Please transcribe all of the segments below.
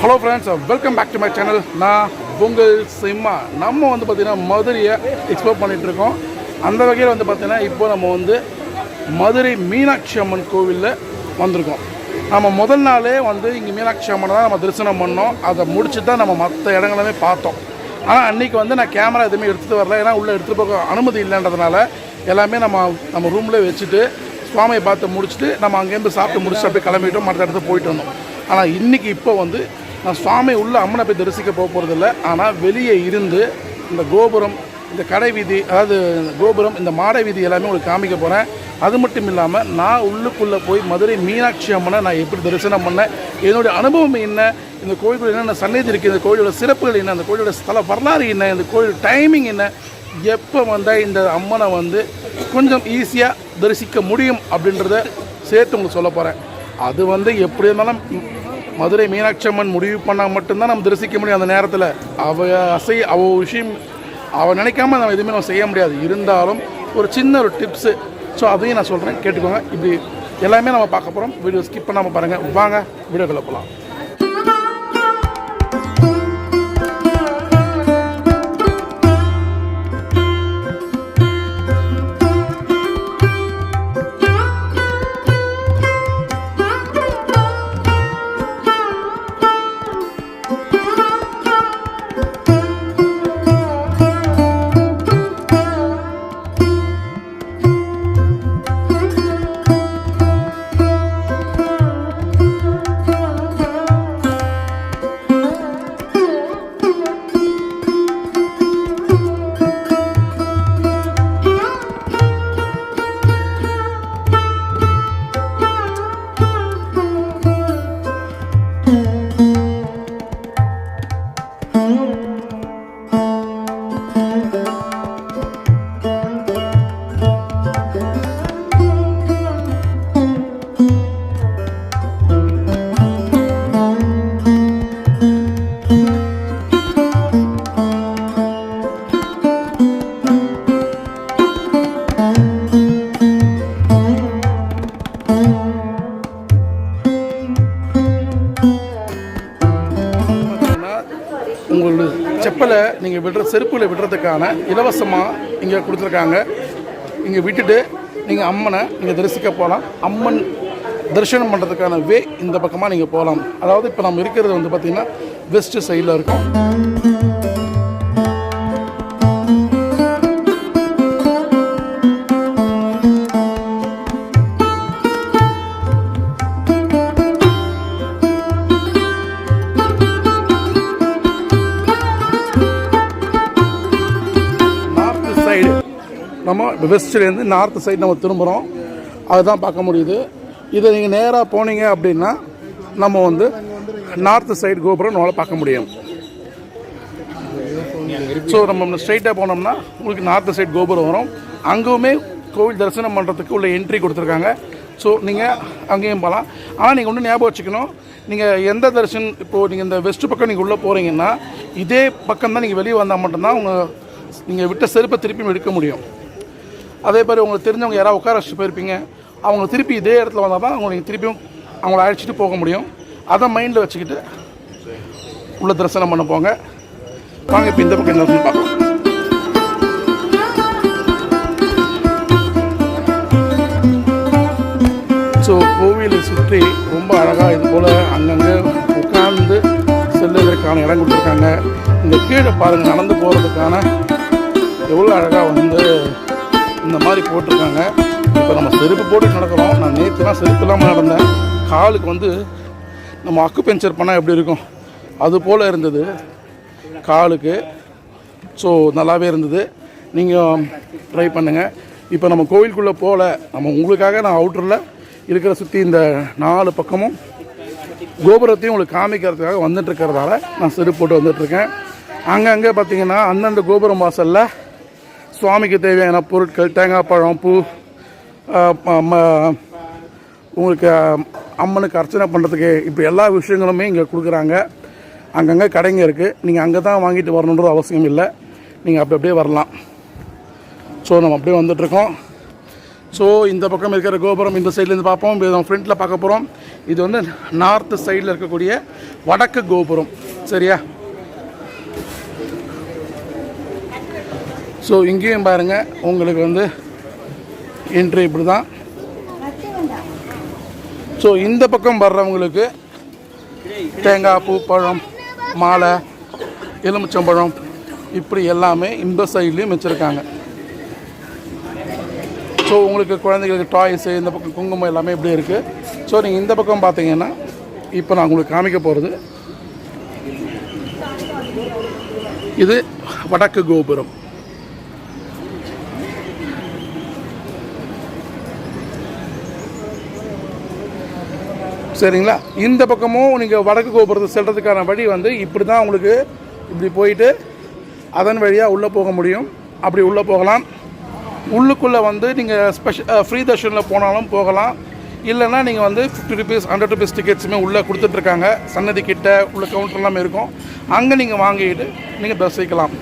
Hello friends welcome back to my channel நான் உங்கள் சிம்மா நம்ம வந்து பார்த்திங்கன்னா மதுரையை எக்ஸ்ப்ளோர் பண்ணிகிட்ருக்கோம் இருக்கோம். அந்த வகையில் வந்து பார்த்திங்கன்னா இப்போ நம்ம வந்து மதுரை மீனாட்சி அம்மன் கோவிலில் வந்திருக்கோம். நம்ம முதல் நாளே வந்து இங்கே மீனாட்சி அம்மனை தான் நம்ம தரிசனம் பண்ணோம். அதை முடிச்சு தான் நம்ம மற்ற இடங்களுமே பார்த்தோம். ஆனால் அன்றைக்கி வந்து நான் கேமரா எதுவுமே எடுத்துகிட்டு வரல. ஏன்னா உள்ளே எடுத்துகிட்டு போக அனுமதி இல்லைன்றதுனால எல்லாமே நம்ம நம்ம ரூமில் வச்சுட்டு சுவாமியை பார்த்து முடிச்சுட்டு நம்ம அங்கேருந்து சாப்பிட்டு முடிச்சுட்டு அப்படியே கிளம்பிட்டோம். மற்ற இடத்துல போயிட்டு வந்தோம். ஆனால் இன்றைக்கி இப்போ வந்து நான் சுவாமி உள்ள அம்மனை போய் தரிசிக்க போக போகிறதில்ல ஆனால் வெளியே இருந்து இந்த கோபுரம் இந்த கடை வீதி அதாவது இந்த கோபுரம் இந்த மாடை வீதி எல்லாமே உங்களுக்கு காமிக்க போகிறேன் அது மட்டும் இல்லாமல் நான் உள்ளுக்குள்ளே போய் மதுரை மீனாட்சி அம்மனை நான் எப்படி தரிசனம் பண்ணேன் என்னுடைய அனுபவம் என்ன இந்த கோயிலுக்குள்ள என்னென்ன சன்னதி இருக்குது இந்த கோயிலோட சிறப்புகள் என்ன இந்த கோயிலோட ஸ்தல வரலாறு என்ன இந்த கோயில் டைமிங் என்ன எப்போ வந்தால் இந்த அம்மனை வந்து கொஞ்சம் ஈஸியாக தரிசிக்க முடியும் அப்படின்றத சேர்த்து உங்களுக்கு சொல்ல போகிறேன் அது வந்து எப்படி இருந்தாலும் மதுரை மீனாட்சி அம்மன் முடிவு பண்ணால் மட்டும்தான் நம்ம தரிசிக்க முடியும் அந்த நேரத்தில். அவ அசை அவ விஷயம் அவள் நினைக்காம நம்ம எதுவுமே நம்ம செய்ய முடியாது. இருந்தாலும் ஒரு சின்ன ஒரு டிப்ஸு ஸோ அதையும் நான் சொல்கிறேன் கேட்டுக்கோங்க. இப்படி எல்லாமே நம்ம பார்க்க போகிறோம் வீடியோ ஸ்கிப் பண்ணாமல் பாருங்கள் வாங்க வீடியோக்குள்ளே போகலாம் பக்தர்களுக்கான இலவசமாக இங்கே கொடுத்துருக்காங்க. இங்கே விட்டுட்டு நீங்கள் அம்மனை நீங்கள் தரிசிக்க போகலாம் அம்மன் தரிசனம் பண்ணுறதுக்கான வே இந்த பக்கமாக நீங்கள் போகலாம் அதாவது இப்போ நம்ம இருக்கிறது வந்து பார்த்திங்கன்னா வெஸ்ட் சைடில் இருக்கும். இப்போ வெஸ்ட்லேருந்து நார்த்து சைடு நம்ம திரும்புகிறோம் அதுதான் பார்க்க முடியுது. இதை நீங்கள் நேராக போனீங்க அப்படின்னா நம்ம வந்து நார்த்து சைடு கோபுரம் நம்மளால் பார்க்க முடியும். ஸோ நம்ம ஸ்ட்ரைட்டாக போனோம்னா உங்களுக்கு நார்த்து சைடு கோபுரம் வரும். அங்கேயுமே கோவில் தரிசனம் பண்ணுறதுக்கு உள்ள என்ட்ரி கொடுத்துருக்காங்க. ஸோ நீங்கள் அங்கேயும் போகலாம் ஆனால் நீங்கள் ஒன்று ஞாபகம் வச்சுக்கணும். நீங்கள் எந்த தரிசனம் இப்போது நீங்கள் இந்த வெஸ்ட் பக்கம் நீங்கள் உள்ளே போகிறீங்கன்னா இதே பக்கம் தான் நீங்கள் வெளியே வந்தால் மட்டும்தான் உங்கள் நீங்கள் விட்ட செருப்பை திருப்பியும் எடுக்க முடியும். அதே மாதிரி உங்களுக்கு தெரிஞ்சவங்க யாராவது உட்கார வச்சுட்டு போயிருப்பீங்க. அவங்க திருப்பி இதே இடத்துல வந்தால் தான் அவங்க நீங்கள் திருப்பியும் அவங்கள அழைச்சிட்டு போக முடியும். அதை மைண்டில் வச்சுக்கிட்டு உள்ள தரிசனம் பண்ண போங்க. வாங்க இப்போ இந்த பக்கம் என்ன பார்க்கலாம் ஸோ கோவிலை சுற்றி ரொம்ப அழகாக இது போல் அங்கங்கே உட்கார்ந்து செல்லுவதற்கான இடம் கொடுத்துருக்காங்க. இந்த கீழே பாருங்கள் நடந்து போகிறதுக்கான எவ்வளோ அழகாக வந்து இந்த மாதிரி போட்டிருக்காங்க. இப்போ நம்ம செருப்பு போட்டு நடக்கிறோம். நான் நேற்று தான் செருப்பு இல்லாமல் நடந்தேன். காலுக்கு வந்து நம்ம அக்குபெஞ்சர் பண்ணால் எப்படி இருக்கும்? அது போல் இருந்தது. காலுக்கு. ஸோ நல்லாவே இருந்தது. நீங்கள் ட்ரை பண்ணுங்கள் இப்போ நம்ம கோவிலுக்குள்ளே போகல நம்ம உங்களுக்காக நான் அவுட்டரில் இருக்கிற சுற்றி இந்த நாலு பக்கமும் கோபுரத்தையும் உங்களுக்கு காமிக்கிறதுக்காக வந்துட்டு இருக்கிறதால நான் செருப்பு போட்டு வந்துட்டுருக்கேன் அங்கங்கே பார்த்தீங்கன்னா அந்தந்த கோபுரம் வாசலில் சுவாமிக்கு தேவையான பொருட்கள் தேங்காய் பழம் பூ ம- உங்களுக்கு அம்மனுக்கு அர்ச்சனை பண்ணுறதுக்கு இப்போ எல்லா விஷயங்களுமே இங்கே கொடுக்குறாங்க. அங்கங்கே கடைங்க இருக்குது நீங்கள் அங்கே தான் வாங்கிட்டு வரணுன்றது அவசியம் இல்லை. நீங்கள் அப்படி அப்படியே வரலாம். ஸோ நம்ம அப்படியே வந்துட்ருக்கோம் ஸோ இந்த பக்கம் இருக்கிற கோபுரம் இந்த சைட்லேருந்து பார்ப்போம். இது நம்ம ஃப்ரண்ட்டில் பார்க்க போகிறோம் இது வந்து நார்த்து சைடில் இருக்கக்கூடிய வடக்கு கோபுரம். சரியா? ஸோ இங்கேயும் பாருங்கள் உங்களுக்கு வந்து என்ட்ரி இப்படி தான் ஸோ இந்த பக்கம் வர்றவங்களுக்கு தேங்காய் பூ பழம் மாலை எலுமிச்சம்பழம் இப்படி எல்லாமே இந்த சைட்லேயும் வச்சுருக்காங்க. ஸோ உங்களுக்கு குழந்தைங்களுக்கு டாய்ஸு இந்த பக்கம் குங்குமம் எல்லாமே இப்படி இருக்குது ஸோ நீங்கள் இந்த பக்கம் பார்த்தீங்கன்னா இப்போ நான் உங்களுக்கு காமிக்க போகிறது இது வடக்கு கோபுரம். சரிங்களா? இந்த பக்கமும் நீங்கள் வடக்கு கோபுரத்தை செல்கிறதுக்கான வழி வந்து இப்படி தான் உங்களுக்கு இப்படி போயிட்டு அதன் வழியாக உள்ளே போக முடியும். அப்படி உள்ளே போகலாம். உள்ளுக்குள்ளே வந்து நீங்கள் ஸ்பெஷல் ஃப்ரீ தர்ஷனில் போனாலும் போகலாம். இல்லைன்னா நீங்கள் வந்து ஃபிஃப்டி ருபீஸ் ஹண்ட்ரட் ருபீஸ் டிக்கெட்ஸுமே உள்ளே கொடுத்துட்ருக்காங்க சன்னதி கிட்ட உள்ள கவுண்டர் எல்லாமே இருக்கும். அங்கே நீங்கள் வாங்கிட்டு நீங்கள் தரிசிக்கலாம்.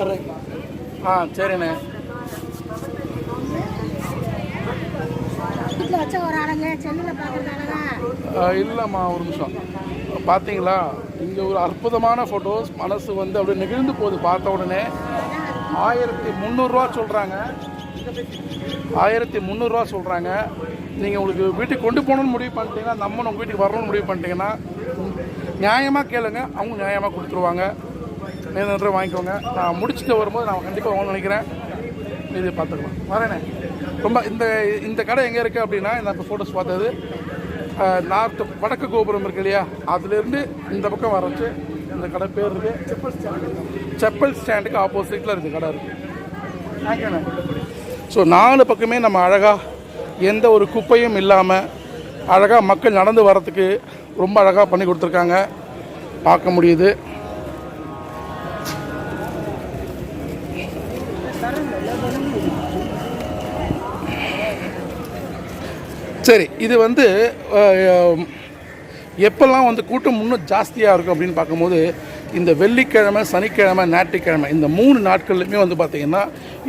அழகா. ஆ, இல்லைம்மா ஒரு நிமிஷம். பார்த்தீங்களா இங்கே ஒரு அற்புதமான ஃபோட்டோஸ் மனசு வந்து அப்படியே நெகிழ்ந்து போகுது பார்த்த உடனே. ஆயிரத்தி முந்நூறுரூவா சொல்கிறாங்க ஆயிரத்தி முந்நூறுரூவா சொல்கிறாங்க நீங்கள் உங்களுக்கு வீட்டுக்கு கொண்டு போகணும்னு முடிவு பண்ணிட்டீங்கன்னா நம்ம உங்கள் வீட்டுக்கு வரணும்னு முடிவு பண்ணிட்டீங்கன்னா நியாயமாக கேளுங்க. அவங்க நியாயமாக கொடுத்துருவாங்க. நேரில் வாங்கிக்கோங்க. நான் முடிச்சுட்டு வரும்போது நான் கண்டிப்பாக வாங்க நினைக்கிறேன். இது பார்த்துக்கலாம். வரேனே. ரொம்ப இந்த இந்த கடை எங்கே இருக்குது அப்படின்னா நான் இப்போ ஃபோட்டோஸ் பார்த்தது நார்த்து வடக்கு கோபுரம் இருக்கு இல்லையா? அதுலேருந்து இந்த பக்கம் வரச்சு இந்த கடை பேர் இருக்கு. செப்பல் ஸ்டாண்டு செப்பல் ஸ்டாண்டுக்கு ஆப்போசிட்டில் இருக்குது கடை இருக்குது ஸோ நாலு பக்கமே நம்ம அழகாக எந்த ஒரு குப்பையும் இல்லாமல் அழகாக மக்கள் நடந்து வரத்துக்கு ரொம்ப அழகாக பண்ணி கொடுத்துருக்காங்க. பார்க்க முடியுது. சரி இது வந்து எப்போல்லாம் எப்பெல்லாம் வந்து கூட்டம் இன்னும் ஜாஸ்தியாக இருக்கும் அப்படின்னு பார்க்கும்போது இந்த வெள்ளிக்கிழமை சனிக்கிழமை ஞாயிற்றுக்கிழமை இந்த மூணு நாட்கள்லையுமே வந்து பார்த்திங்கன்னா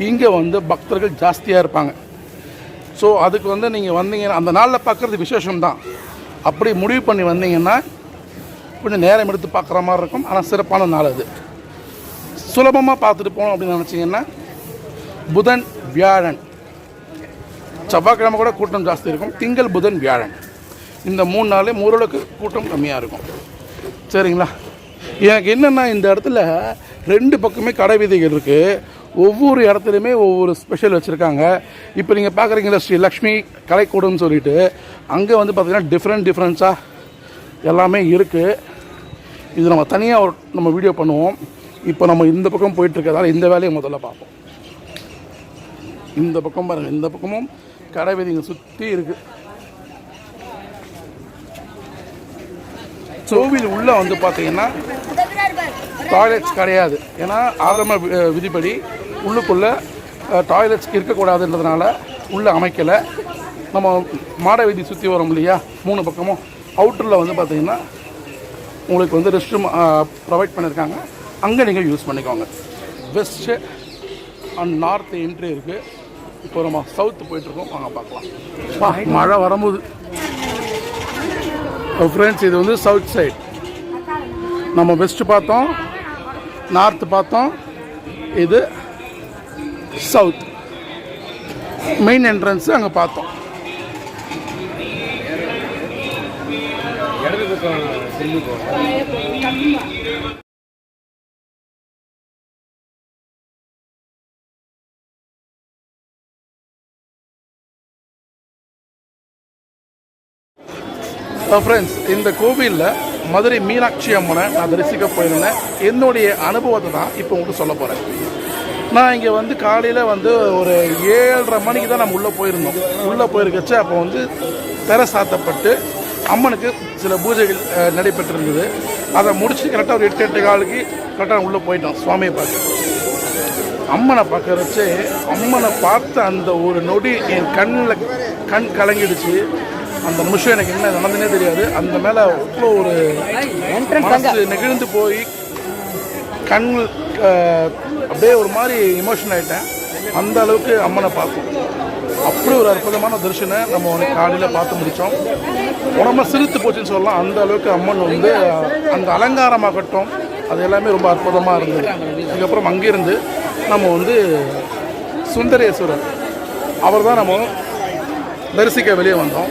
இங்கே வந்து பக்தர்கள் ஜாஸ்தியாக இருப்பாங்க. ஸோ அதுக்கு வந்து நீங்கள் வந்தீங்கன்னா அந்த நாளில் பார்க்குறது விசேஷம்தான். அப்படி முடிவு பண்ணி வந்தீங்கன்னா கொஞ்சம் நேரம் எடுத்து பார்க்குற மாதிரி இருக்கும். ஆனால் சிறப்பான நாள் அது. சுலபமாக பார்த்துட்டு போகணும் அப்படின்னு நினச்சிங்கன்னா புதன் வியாழன். செவ்வாய்க்கிழமை கூட கூட்டம் ஜாஸ்தி இருக்கும். திங்கள் புதன் வியாழன். இந்த மூணு நாளே மூரளவுக்கு கூட்டம் கம்மியாக இருக்கும். சரிங்களா? எனக்கு என்னென்னா இந்த இடத்துல ரெண்டு பக்கமே கடை வீதிகள் இருக்குது ஒவ்வொரு இடத்துலையுமே ஒவ்வொரு ஸ்பெஷல் வச்சுருக்காங்க. இப்போ நீங்கள் பார்க்குறீங்களா ஸ்ரீ லக்ஷ்மி கலைக்கூடம்னு சொல்லிட்டு அங்கே வந்து பார்த்திங்கன்னா டிஃப்ரெண்ட் டிஃப்ரெண்ட்ஸாக எல்லாமே இருக்குது இது நம்ம தனியாக ஒரு நம்ம வீடியோ பண்ணுவோம். இப்போ நம்ம இந்த பக்கம் போயிட்டுருக்கிறதால இந்த வேலையை முதல்ல பார்ப்போம். இந்த பக்கம் பாருங்கள் இந்த பக்கமும் கடை வீதிங்க சுற்றி இருக்குது கோவில் உள்ளே வந்து பார்த்தீங்கன்னா டாய்லெட்ஸ் கிடையாது. ஏன்னா ஆரம்ப வி- விதிப்படி உள்ளுக்குள்ளே டாய்லெட்ஸ் இருக்கக்கூடாதுன்றதுனால உள்ளே அமைக்கலை. நம்ம மாட வீதி சுற்றி வரோம் இல்லையா? மூணு பக்கமும். அவுட்டரில் வந்து பார்த்தீங்கன்னா உங்களுக்கு வந்து ரெஸ்ட் ரூம் ப்ரொவைட் பண்ணியிருக்காங்க அங்கே நீங்கள் யூஸ் பண்ணிக்கோங்க. வெஸ்ட்டு அண்ட் நார்த் என்ட்ரி இருக்குது இப்போ நம்ம சவுத்து போயிட்டுருக்கோம். வாங்க பார்க்கலாம். பா, மழை வரும்போது. ஃப்ரெண்ட்ஸ் இது வந்து சவுத் சைட் நம்ம வெஸ்ட்டு பார்த்தோம் நார்த்து பார்த்தோம். இது சவுத் மெயின் என்ட்ரன்ஸு அங்கே பார்த்தோம். இடது பக்கம் ஃப்ரெண்ட்ஸ் இந்த கோவிலில் மதுரை மீனாட்சி அம்மனை நான் தரிசிக்க போயிருந்தேன். என்னுடைய அனுபவத்தை தான் இப்போ உங்களுக்கு சொல்ல போகிறேன் நான் இங்கே வந்து காலையில் வந்து ஒரு ஏழரை மணிக்கு தான் நம்ம உள்ளே போயிருந்தோம். உள்ளே போயிருக்கச்சு அப்போ வந்து திரை சாத்தப்பட்டு அம்மனுக்கு சில பூஜைகள் நடைபெற்றிருந்தது. அதை முடிச்சு கரெக்டாக ஒரு எட்டு எட்டு காலுக்கு கரெக்டாக உள்ளே போயிட்டோம் சுவாமியை பார்க்க. அம்மனை பார்க்குறச்சே அம்மனை பார்த்த அந்த ஒரு நொடி என் கண்ணில் கண் கலங்கிடுச்சு. அந்த நிமிஷம் எனக்கு என்ன நடந்ததுனே தெரியாது. அந்த மேலே அவ்வளோ ஒரு மனசு நெகிழ்ந்து போய் கண் அப்படியே ஒரு மாதிரி எமோஷன் ஆகிட்டேன் அந்த அளவுக்கு அம்மனை பார்த்தோம் அப்படி ஒரு அற்புதமான தரிசனை நம்ம வந்து காலையில் பார்த்து முடித்தோம் உடம்ப சிரித்து போச்சுன்னு சொல்லலாம். அந்த அளவுக்கு அம்மன் வந்து அந்த அலங்காரமாகட்டும் அது எல்லாமே ரொம்ப அற்புதமாக இருந்தது. அதுக்கப்புறம் அங்கேருந்து நம்ம வந்து சுந்தரேஸ்வரர் அவர் தான் நம்ம தரிசிக்க வெளியே வந்தோம்.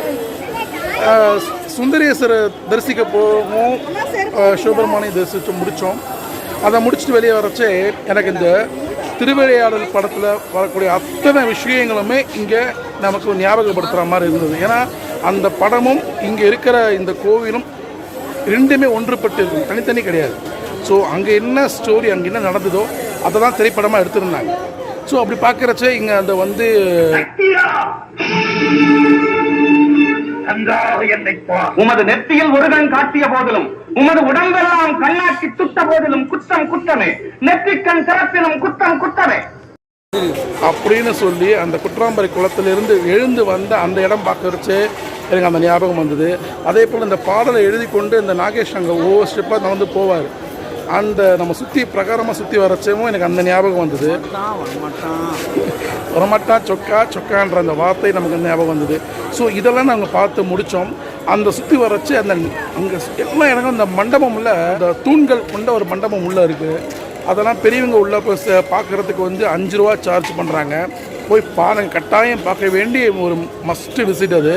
சுந்தரேஸ்வரை தரிசிக்க போவோம் சிவபெருமானை தரிசித்து முடித்தோம் அதை முடிச்சுட்டு வெளியே வரச்சே எனக்கு இந்த திருவிளையாடல் படத்தில் வரக்கூடிய அத்தனை விஷயங்களுமே இங்கே நமக்கு ஞாபகப்படுத்துகிற மாதிரி இருந்தது. ஏன்னா அந்த படமும் இங்கே இருக்கிற இந்த கோவிலும் ரெண்டுமே ஒன்றுபட்டு இருக்கும் தனித்தனி கிடையாது. ஸோ அங்கே என்ன ஸ்டோரி அங்கே என்ன நடந்ததோ அதை தான் திரைப்படமாக எடுத்திருந்தாங்க. ஸோ அப்படி பார்க்குறச்சே இங்கே அந்த வந்து நன்றாக என்னை. உமது நெத்தியில் முருகன் காட்டிய போதிலும் உமது உடம்பெல்லாம் கண்ணாக்கி துட்ட போதிலும் குற்றம் குற்றமே. நெற்றிக்கண் திறப்பினும் குற்றம் குற்றமே. அப்படின்னு சொல்லி அந்த குற்றாம்பரை குளத்திலிருந்து எழுந்து வந்த அந்த இடம் பார்க்கறச்சே எனக்கு அந்த ஞாபகம் வந்தது. அதே போல் இந்த பாடலை எழுதி கொண்டு இந்த நாகேஷ் அங்கே ஒவ்வொரு ஸ்டெப்பாக நடந்து போவார். அந்த நம்ம சுற்றி பிரகாரமாக சுற்றி வரச்சேவும் எனக்கு அந்த ஞாபகம் வந்தது. ரொமட்டா சொக்கா சொக்கான்ற அந்த வார்த்தை நமக்கு ஞாபகம் வந்தது. ஸோ இதெல்லாம் நாங்கள் பார்த்து முடித்தோம் அந்த சுற்றி வரச்சு அந்த அங்கே எல்லா இடங்களும் இந்த மண்டபம் உள்ள இந்த தூண்கள் கொண்ட ஒரு மண்டபம் உள்ளே இருக்குது அதெல்லாம் பெரியவங்க உள்ளே போய் பார்க்கறதுக்கு வந்து அஞ்சு ரூபா சார்ஜ் பண்ணுறாங்க போய் பாருங்க கட்டாயம் பார்க்க வேண்டிய ஒரு மஸ்ட்டு விசிட் அது.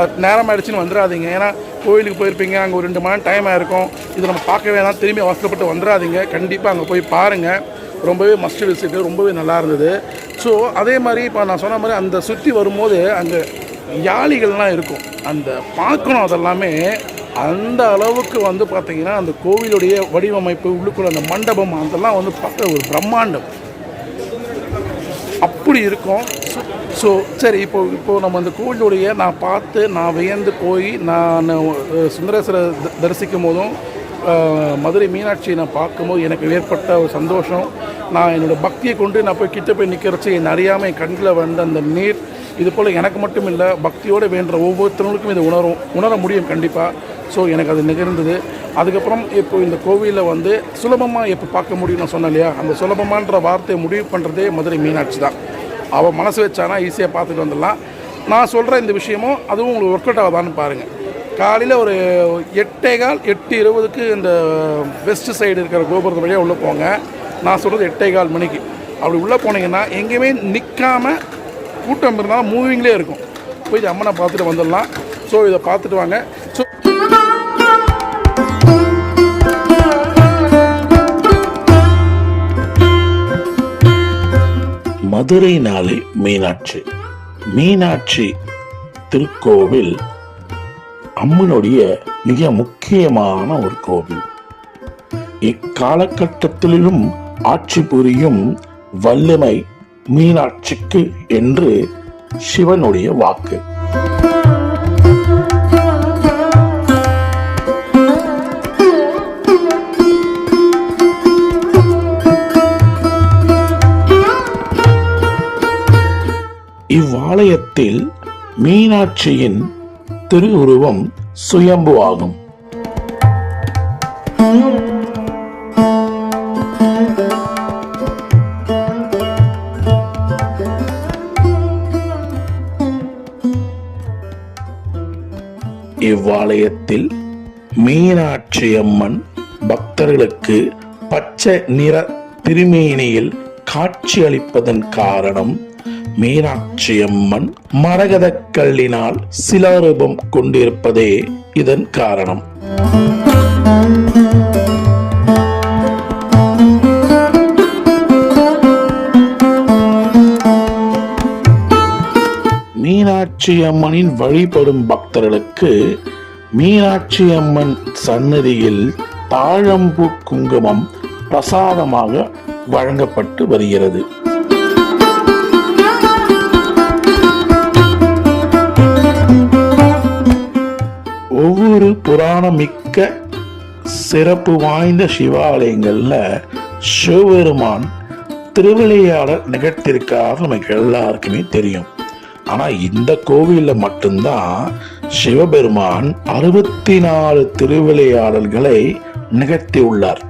அது நேரம் ஆயிடுச்சுன்னு வந்துடாதீங்க ஏன்னா கோயிலுக்கு போயிருப்பீங்க அங்கே ஒரு ரெண்டு மணி நேரம் டைம் ஆயிருக்கும். இது நம்ம பார்க்க வேணாம். திரும்பி அவசரப்பட்டு வந்துடாதீங்க கண்டிப்பாக அங்கே போய் பாருங்கள் ரொம்பவே மஸ்ட் விசிட்டு ரொம்பவே நல்லா இருந்தது. ஸோ அதே மாதிரி இப்போ நான் சொன்ன மாதிரி அந்த சுற்றி வரும்போது அங்கே யாளிகள்லாம் இருக்கும். அந்த பார்க்கணும் அதெல்லாமே அந்த அளவுக்கு வந்து பார்த்தீங்கன்னா அந்த கோவிலுடைய வடிவமைப்பு உள்ளுக்குள்ள அந்த மண்டபம் அதெல்லாம் வந்து பார்க்க ஒரு பிரம்மாண்டம். அப்படி இருக்கும். ஸோ சரி இப்போ இப்போ நம்ம அந்த கோவிலுடைய நான் பார்த்து நான் வியந்து போய் நான் சுந்தரேஸ்வரர் த- தரிசிக்கும் போதும் மதுரை மீனாட்சியை நான் பார்க்கும்போது எனக்கு ஏற்பட்ட ஒரு சந்தோஷம். நான் என்னோடய பக்தியை கொண்டு நான் போய் கிட்ட போய் நிற்கிறச்சு என் அறியாமல் என் கண்ணில் வந்த அந்த நீர் இது போல் எனக்கு மட்டும் இல்லை பக்தியோடு வேண்ட ஒவ்வொருத்தவங்களுக்கும் இது உணரும் உணர முடியும் கண்டிப்பாக ஸோ எனக்கு அது நிகழ்ந்தது. அதுக்கப்புறம் இப்போ இந்த கோவிலில் வந்து சுலபமாக எப்போ பார்க்க முடியும் நான் சொன்னேன் இல்லையா? அந்த சுலபமான்ற வார்த்தையை முடிவு பண்ணுறதே மதுரை மீனாட்சி தான். அவள் மனசு வச்சானா ஈஸியாக பார்த்துட்டு வந்துடலாம். நான் சொல்கிற இந்த விஷயமும் அதுவும் உங்களுக்கு ஒர்க் அவுட் ஆகுதான்னு பாருங்கள் காலையில் ஒரு எட்டே கால் எட்டு இருபதுக்கு இந்த வெஸ்ட் சைடு இருக்கிற கோபுரத்து வழியாக உள்ளே போங்க. நான் சொல்கிறது எட்டே கால் மணிக்கு. அப்படி உள்ளே போனீங்கன்னா எங்கேயுமே நிற்காம கூட்டம் இருந்தால் மூவிங்லேயே இருக்கும். போய் அம்மனை பார்த்துட்டு வந்துடலாம். ஸோ இதை பார்த்துட்டு வாங்க. ஸோ மதுரை நாளை மீனாட்சி. மீனாட்சி திருக்கோவில் அம்மனுடைய மிக முக்கியமான ஒரு கோவில். இக்காலகட்டத்திலும் ஆட்சி புரியும் வல்லமை மீனாட்சிக்கு என்று சிவனுடைய வாக்கு. இவ்வாலயத்தில் மீனாட்சியின் திருவுருவம் சுயம்பு ஆகும். இவ்வாலயத்தில் மீனாட்சி அம்மன் பக்தர்களுக்கு பச்சை நிற திருமேனியில் காட்சியளிப்பதன் காரணம் மீனாட்சி அம்மன் மரகதக் கல்லினால் சிலாரூபம் கொண்டிருப்பதே இதன் காரணம். மீனாட்சி அம்மனின் வழிபடும் பக்தர்களுக்கு மீனாட்சி அம்மன் சன்னதியில் தாழம்பூ குங்குமம் பிரசாதமாக வழங்கப்பட்டு வருகிறது. ஒவ்வொரு புராணமிக்க சிறப்பு வாய்ந்த சிவாலயங்களில் சிவபெருமான் திருவிளையாடல் நிகழ்த்திருக்காக நமக்கு எல்லாருக்குமே தெரியும். ஆனால் இந்த கோவிலில் மட்டும்தான் சிவபெருமான் அறுபத்தி நாலு திருவிளையாடல்களை நிகழ்த்தி உள்ளார்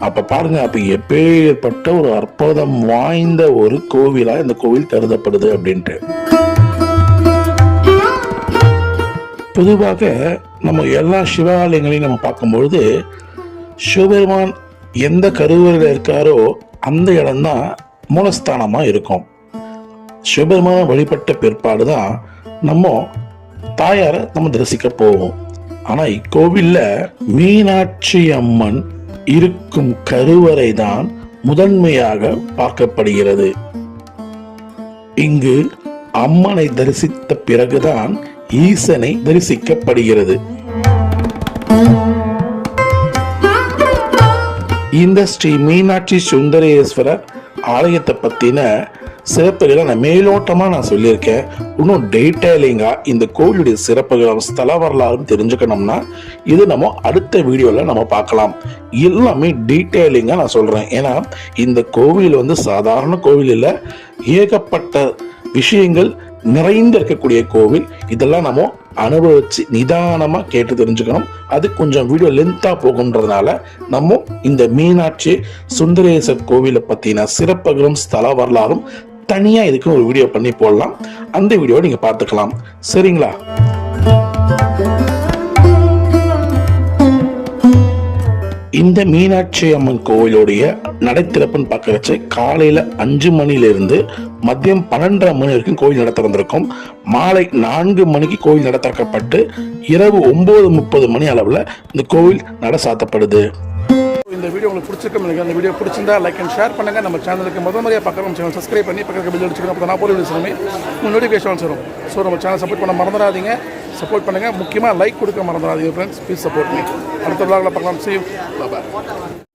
அப்போ பாருங்க அப்போ எப்பேற்பட்ட ஒரு அற்புதம் வாய்ந்த ஒரு கோவிலாக இந்த கோவில் கருதப்படுது அப்படின்ட்டு. பொதுவாக நம்ம எல்லா சிவாலயங்களையும் நம்ம பார்க்கும்பொழுது சிவபெருமான் எந்த கருவறையில் இருக்காரோ அந்த இடம்தான் மூலஸ்தானமா இருக்கும். சிவபெருமான வழிபட்ட பிற்பாடு தான் நம்ம தாயாரை நம்ம தரிசிக்க போவோம். ஆனா இக்கோவில்ல மீனாட்சி அம்மன் இருக்கும் கருவறை தான் முதன்மையாக பார்க்கப்படுகிறது. இங்கு அம்மனை தரிசித்த பிறகுதான் ஈசனை தரிசிக்கப்படுகிறது. இந்த ஸ்ரீ மீனாட்சி சுந்தரேஸ்வரர் ஆலயத்தை பத்தின சிறப்புகளை நான் மேலோட்டமா நான் சொல்லியிருக்கேன். இன்னும் டீட்டெயிலிங்காக இந்த கோவிலுடைய சிறப்புகளும் ஸ்தல வரலாறும் தெரிஞ்சுக்கணும்னா இது நம்ம அடுத்த வீடியோல நம்ம பார்க்கலாம். எல்லாமே டீட்டெயிலிங்கா நான் சொல்றேன். ஏன்னா இந்த கோவில் வந்து சாதாரண கோவில் இல்லை. ஏகப்பட்ட விஷயங்கள் நிறைந்து இருக்கக்கூடிய கோவில். இதெல்லாம் நம்ம அனுபவிச்சு நிதானமா கேட்டு தெரிஞ்சுக்கணும். அது கொஞ்சம் வீடியோ லென்த்தா போகுன்றதுனால நம்ம இந்த மீனாட்சி சுந்தரேசர் கோவிலை பத்தின சிறப்புகளும் ஸ்தல வரலாறும் தனியா இதுக்கு ஒரு வீடியோ பண்ணி போடலாம். அந்த வீடியோ நீங்க பார்த்துக்கலாம். சரிங்களா? இந்த மீனாட்சி அம்மன் கோவிலுடைய நடைத்திறப்புன்னு பார்க்க வச்சு காலையில அஞ்சு மணியிலிருந்து மதியம் பன்னெண்டரை மணி வரைக்கும் கோவில் நட திறந்திருக்கும் மாலை நான்கு மணிக்கு கோவில் நட திறக்கப்பட்டு இரவு ஒன்பது முப்பது மணி அளவில் இந்த கோவில் நட சாத்தப்படுது. இந்த வீடியோ உங்களுக்கு பிடிச்சிருக்கும் எனக்கு அந்த வீடியோ பிடிச்சிருந்தா லைக் அண்ட் ஷேர் பண்ணுங்க. நம்ம சேனலுக்கு முதல் முறையாக பக்கம் சேனல் சப்ஸ்கிரைப் பண்ணி பக்கத்தில் பில் அடிச்சுக்கணும் அப்போ நான் போல வீடியோஸ் உங்கள் நோட்டிஃபிகேஷன்ஸ் ஸோ நம்ம சேனல் சப்போர்ட் பண்ண மறந்துடாதீங்க. சப்போர்ட் பண்ணுங்கள் முக்கியமாக லைக் கொடுக்க மறந்துடாதீங்க ஃப்ரெண்ட்ஸ் ப்ளீஸ் சப்போர்ட் மீ அடுத்த விழாவில் பார்க்கலாம். See you.